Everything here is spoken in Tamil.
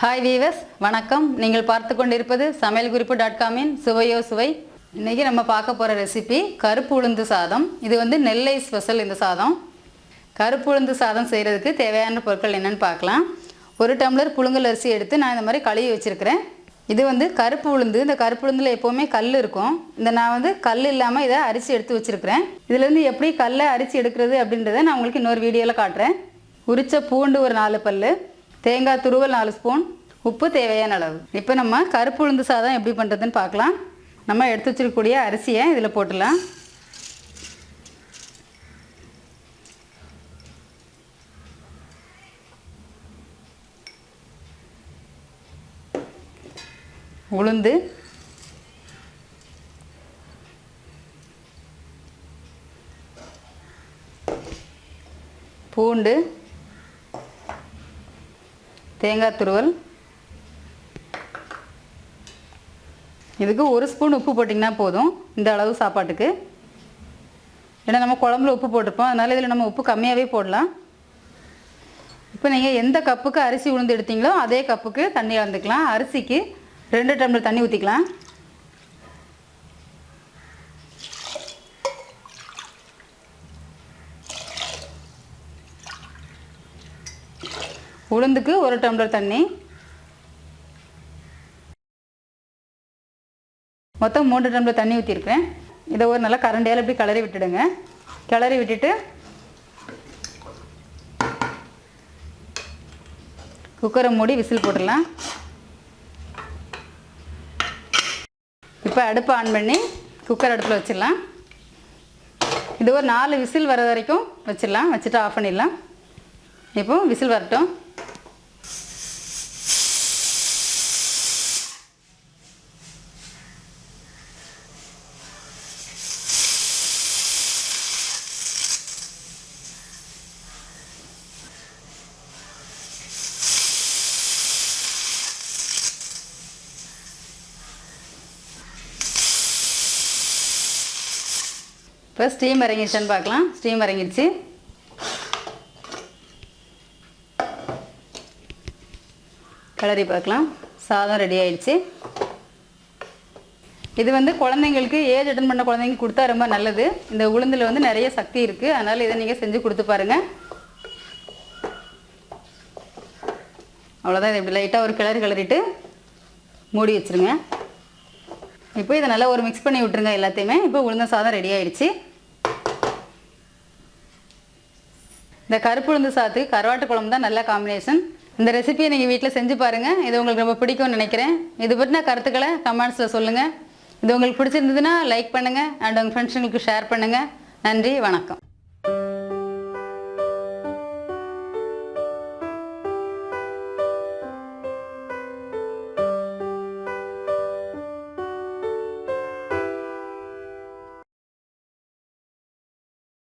ஹாய் வீவர்ஸ் வணக்கம். நீங்கள் பார்த்து கொண்டிருப்பது சமையல் குறிப்பு டாட் காமின் சுவையோ சுவை. இன்றைக்கி நம்ம பார்க்க போகிற ரெசிபி கருப்பு உளுந்து சாதம். இது வந்து நெல்லை ஸ்பெஷல் இந்த சாதம். கருப்பு உளுந்து சாதம் செய்கிறதுக்கு தேவையான பொருட்கள் என்னென்னு பார்க்கலாம். ஒரு டம்ளர் புழுங்கல் அரிசி எடுத்து நான் இந்த மாதிரி கழுவி வச்சுருக்கிறேன். இது வந்து கருப்பு உளுந்து. இந்த கருப்பு உளுந்தில் எப்போவுமே கல் இருக்கும். இந்த நான் வந்து கல் இல்லாமல் இதை அரிசி எடுத்து வச்சுருக்கிறேன். இதுலேருந்து எப்படி கல்லை அரிசி எடுக்கிறது அப்படின்றத நான் உங்களுக்கு இன்னொரு வீடியோவில் காட்டுறேன். உரிச்ச பூண்டு ஒரு நாலு பல் தேங்காய் துருவல் நாலு ஸ்பூன் உப்பு தேவையான அளவு. இப்போ நம்ம கருப்பு உளுந்து சாதம் எப்படி பண்ணுறதுன்னு பார்க்கலாம். நம்ம எடுத்து வச்சிருக்கக்கூடிய அரிசியை இதில் போட்டுடலாம். உளுந்து. பூண்டு. தேங்காய் துருவல். இதுக்கு ஒரு ஸ்பூன் உப்பு போட்டிங்கன்னா போதும் இந்த அளவு சாப்பாட்டுக்கு. ஏன்னா நம்ம குழம்புல உப்பு போட்டிருப்போம் அதனால் இதில் நம்ம உப்பு கம்மியாகவே போடலாம். இப்போ நீங்கள் எந்த கப்புக்கு அரிசி உளுந்து எடுத்தீங்களோ அதே கப்புக்கு தண்ணி கலந்துக்கலாம். அரிசிக்கு ரெண்டு டம்ளர் தண்ணி ஊற்றிக்கலாம் உளுந்துக்கு ஒரு டம்ளர் தண்ணி. மொத்தம் மூன்று டம்ளர் தண்ணி ஊற்றிருக்கேன் இதை ஒரு நல்லா கரண்டியால் இப்படி கிளறி விட்டுடுங்க. கிளறி விட்டுட்டு குக்கரை மூடி விசில் போட்டுடலாம். இப்போ அடுப்பை ஆன் பண்ணி குக்கர் அடுப்பில் வச்சிடலாம். இது ஒரு நாலு விசில் வர வரைக்கும் வச்சிடலாம். வச்சுட்டு ஆஃப் பண்ணிடலாம். இப்போ விசில் வரட்டும். இப்போ ஸ்டீம் இறங்கிடுச்சான்னு பார்க்கலாம். ஸ்டீம் இறங்கிடுச்சு கிளறி பார்க்கலாம். சாதம் ரெடி ஆயிடுச்சு. இது வந்து குழந்தைங்களுக்கு ஏஜ் அட்டன் பண்ண குழந்தைங்களுக்கு கொடுத்தா ரொம்ப நல்லது. இந்த உளுந்தில் வந்து நிறைய சக்தி இருக்குது அதனால் இதை நீங்கள் செஞ்சு கொடுத்து பாருங்கள் அவ்வளோதான் இதை இப்படி லைட்டாக ஒரு கிளறி கிளறிட்டு மூடி வச்சுருங்க. இப்போ இதை நல்லா ஒரு மிக்ஸ் பண்ணி விட்டுருங்க எல்லாத்தையுமே. இப்போ உளுந்த சாதம் ரெடி ஆயிடுச்சு. இந்த கருப்பு உளுந்து கருவாட்டு குழம்பு தான் நல்ல காம்பினேஷன் இந்த ரெசிபியை நீங்கள் வீட்டில் செஞ்சு பாருங்கள் இது உங்களுக்கு ரொம்ப பிடிக்கும்னு நினைக்கிறேன். இது பற்றின கருத்துக்களை கமெண்ட்ஸில் சொல்லுங்கள் இது உங்களுக்கு பிடிச்சிருந்ததுன்னா லைக் பண்ணுங்கள் அண்ட் உங்கள் ஃப்ரெண்ட்ஸுங்களுக்கு ஷேர் பண்ணுங்கள் நன்றி வணக்கம்.